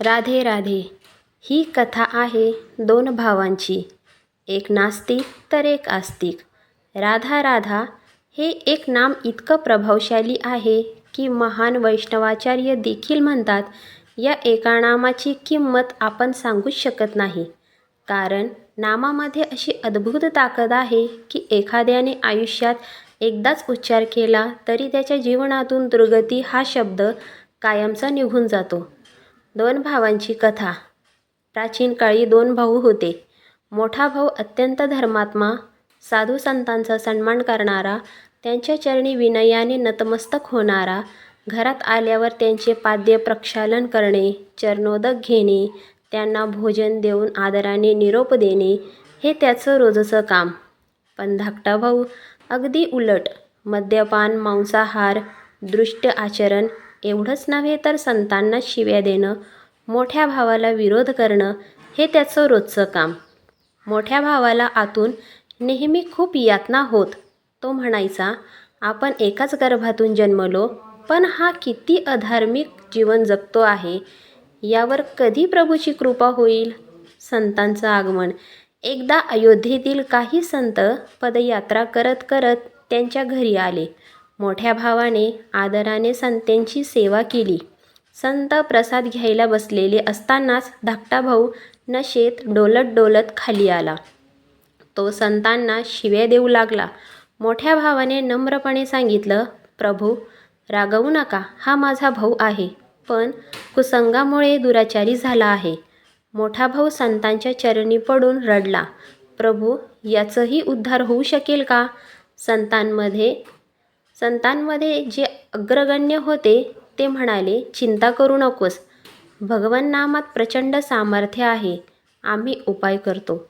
राधे राधे. ही कथा आहे दोन भावांची. एक नास्तिक तर एक आस्तिक. राधा राधा हे एक नाम इतकं प्रभावशाली आहे की महान वैष्णवाचार्य देखील म्हणतात या एका नामाची किंमत आपण सांगूच शकत नाही. कारण नामामध्ये अशी अद्भुत ताकद आहे की एखाद्याने आयुष्यात एकदाच उच्चार केला तरी त्याच्या जीवनातून दुर्गती हा शब्द कायमचा निघून जातो. दोन भावांची कथा. प्राचीन काळी दोन भाऊ होते. मोठा भाऊ अत्यंत धर्मात्मा साधू संतांचा सन्मान करणारा त्यांच्या चरणी विनयाने नतमस्तक होणारा घरात आल्यावर त्यांचे पाद्य प्रक्षालन करणे चरणोदक घेणे त्यांना भोजन देऊन आदराने निरोप देणे हे त्याचं रोजचं काम. पण धाकटा भाऊ अगदी उलट मद्यपान मांसाहार दृष्ट आचरण एवढंच नव्हे तर संतांना शिव्या देणं मोठ्या भावाला विरोध करणं हे त्याचं रोजचं काम. मोठ्या भावाला आतून नेहमी खूप यातना होत तो म्हणायचा आपण एकाच गर्भातून जन्मलो पण हा किती अधार्मिक जीवन जगतो आहे यावर कधी प्रभूची कृपा होईल? संतांचं आगमन. एकदा अयोध्येतील काही संत पदयात्रा करत करत त्यांच्या घरी आले. मोठ्या भावाने आदराने संतांची सेवा केली. संत प्रसाद घ्यायला बसलेले असतानाच धाकटा भाऊ नशेत डोलत डोलत खाली आला. तो संतांना शिव्या देऊ लागला. मोठ्या भावाने नम्रपणे सांगितलं प्रभू रागवू नका. हा माझा भाऊ आहे. पण कुसंगामुळे दुराचारी झाला आहे. मोठा भाऊ संतांच्या चरणी पडून रडला. प्रभू याचंही उद्धार होऊ शकेल का संतांमध्ये संतांमध्ये जे अग्रगण्य होते ते म्हणाले चिंता करू नकोस. भगवन नामात प्रचंड सामर्थ्य आहे. आम्ही उपाय करतो.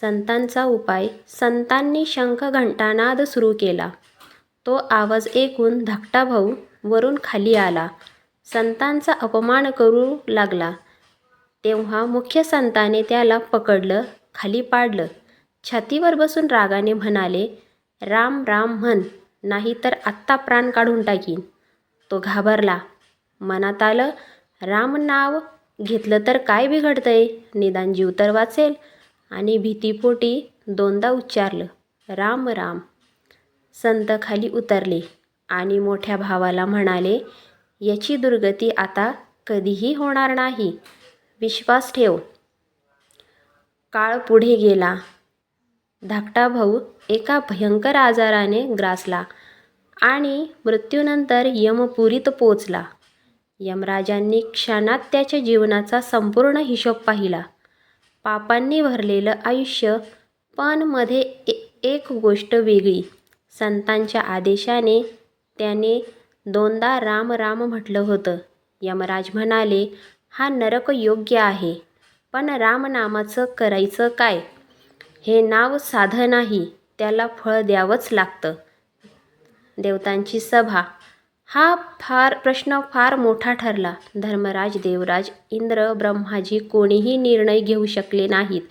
संतांचा उपाय संतांनी शंख घंटानाद सुरू केला. तो आवाज ऐकून धाकटा भाऊ वरून खाली आला. संतांचा अपमान करू लागला. तेव्हा मुख्य संताने त्याला पकडलं खाली पाडलं. छातीवर बसून रागाने म्हणाले राम राम म्हण. नाही तर आत्ता प्राण काढून टाकीन. तो घाबरला. मनात आलं राम नाव घेतलं तर काय बिघडतंय? निदान जीव तर वाचेल. आणि भीतीपोटी दोनदा उच्चारलं राम राम. संत खाली उतरले आणि मोठ्या भावाला म्हणाले याची दुर्गती आता कधीही होणार नाही. विश्वास ठेव. काळ पुढे गेला. धाकटा भाऊ एका भयंकर आजाराने ग्रासला आणि मृत्यूनंतर यमपुरीत पोचला. यमराजांनी क्षणात त्याच्या जीवनाचा संपूर्ण हिशोब पाहिला. पापांनी भरलेलं आयुष्य पण मध्ये ए एक गोष्ट वेगळी. संतांच्या आदेशाने त्याने दोनदा राम राम म्हटलं होतं. यमराज म्हणाले हा नरक योग्य आहे पण रामनामाचं करायचं काय? हे नाव साधं नाही त्याला फळ द्यावंच लागतं. देवतांची सभा. हा फार प्रश्न फार मोठा ठरला. धर्मराज देवराज इंद्र ब्रह्माजी कोणीही निर्णय घेऊ शकले नाहीत.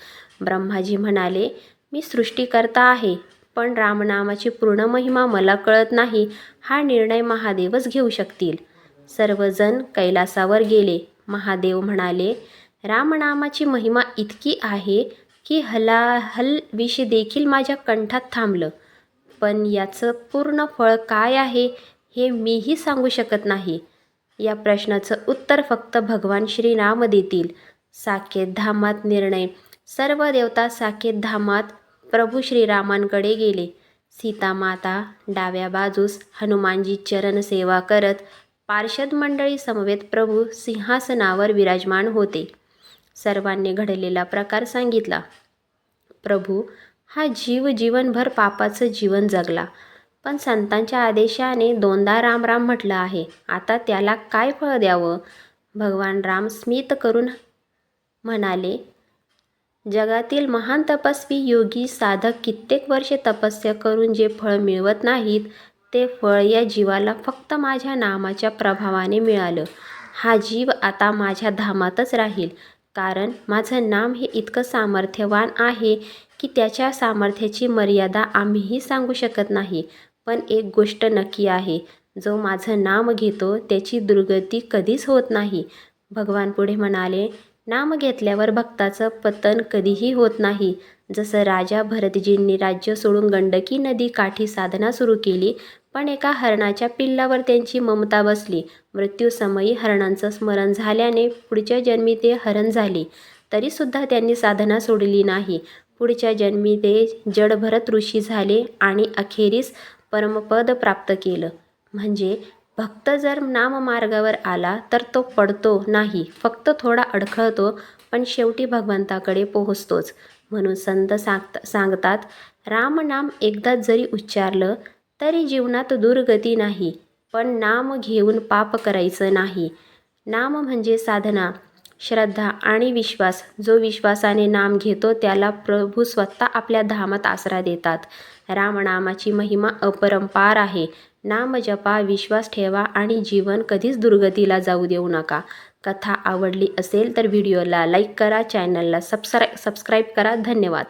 ब्रह्माजी म्हणाले मी सृष्टीकर्ता आहे पण रामनामाची पूर्ण महिमा मला कळत नाही. हा निर्णय महादेवच घेऊ शकतील. सर्वजण कैलासावर गेले. महादेव म्हणाले रामनामाची महिमा इतकी आहे की हलाहल विष देखील माझ्या कंठात थांबलं. पण याचं पूर्ण फळ काय आहे हे मीही सांगू शकत नाही. या प्रश्नाचं उत्तर फक्त भगवान श्रीराम देतील. साकेत धामात निर्णय. सर्व देवता साकेत धामात प्रभू श्रीरामांकडे गेले. सीता माता डाव्या बाजूस हनुमानजी चरण सेवा करत पार्षद मंडळी समवेत प्रभू सिंहासनावर विराजमान होते. सर्वांनी घडलेला प्रकार सांगितला. प्रभू हा जीव जीवनभर पापाचं जीवन जगला. पण संतांच्या आदेशाने दोनदा राम राम म्हटलं आहे. आता त्याला काय फळ द्यावं? भगवान राम स्मित करून म्हणाले जगातील महान तपस्वी योगी साधक कित्येक वर्षे तपस्या करून जे फळ मिळवत नाहीत ते फळ या जीवाला फक्त माझ्या नामाच्या प्रभावाने मिळालं. हा जीव आता माझ्या धामातच राहील. कारण माझं नाम हे इतकं सामर्थ्यवान आहे की त्याच्या सामर्थ्याची मर्यादा आम्हीही सांगू शकत नाही. पण एक गोष्ट नक्की आहे जो माझं नाम घेतो त्याची दुर्गती कधीच होत नाही. भगवान पुढे म्हणाले नाम घेतल्यावर भक्ताचं पतन कधीही होत नाही. जसं राजा भरतजींनी राज्य सोडून गंडकी नदी काठी साधना सुरू केली पण एका हरणाच्या पिल्लावर त्यांची ममता बसली. मृत्यूसमयी हरणांचं स्मरण झाल्याने पुढच्या जन्मी ते हरण झाले. तरीसुद्धा त्यांनी साधना सोडली नाही. पुढच्या जन्मी ते जडभरत ऋषी झाले आणि अखेरीस परमपद प्राप्त केलं. म्हणजे भक्त जर नाममार्गावर आला तर तो पडतो नाही. फक्त थोडा अडखळतो पण शेवटी भगवंताकडे पोहोचतोच. म्हणून संत सांगता सांगतात रामनाम एकदा जरी उच्चारलं तरी जीवनात दुर्गती नाही पण नाम घेऊन पाप करायचं नाही. नाम म्हणजे साधना श्रद्धा आणि विश्वास. जो विश्वासाने नाम घेतो त्याला प्रभू स्वतः आपल्या धामात आसरा देतात. रामनामाची महिमा अपरंपार आहे. नाम जपा विश्वास ठेवा आणि जीवन कधीच दुर्गतीला जाऊ देऊ नका. कथा आवडली असेल तर व्हिडिओला लाईक करा चॅनलला सबस्क्राईब सबस्क्राईब करा. धन्यवाद.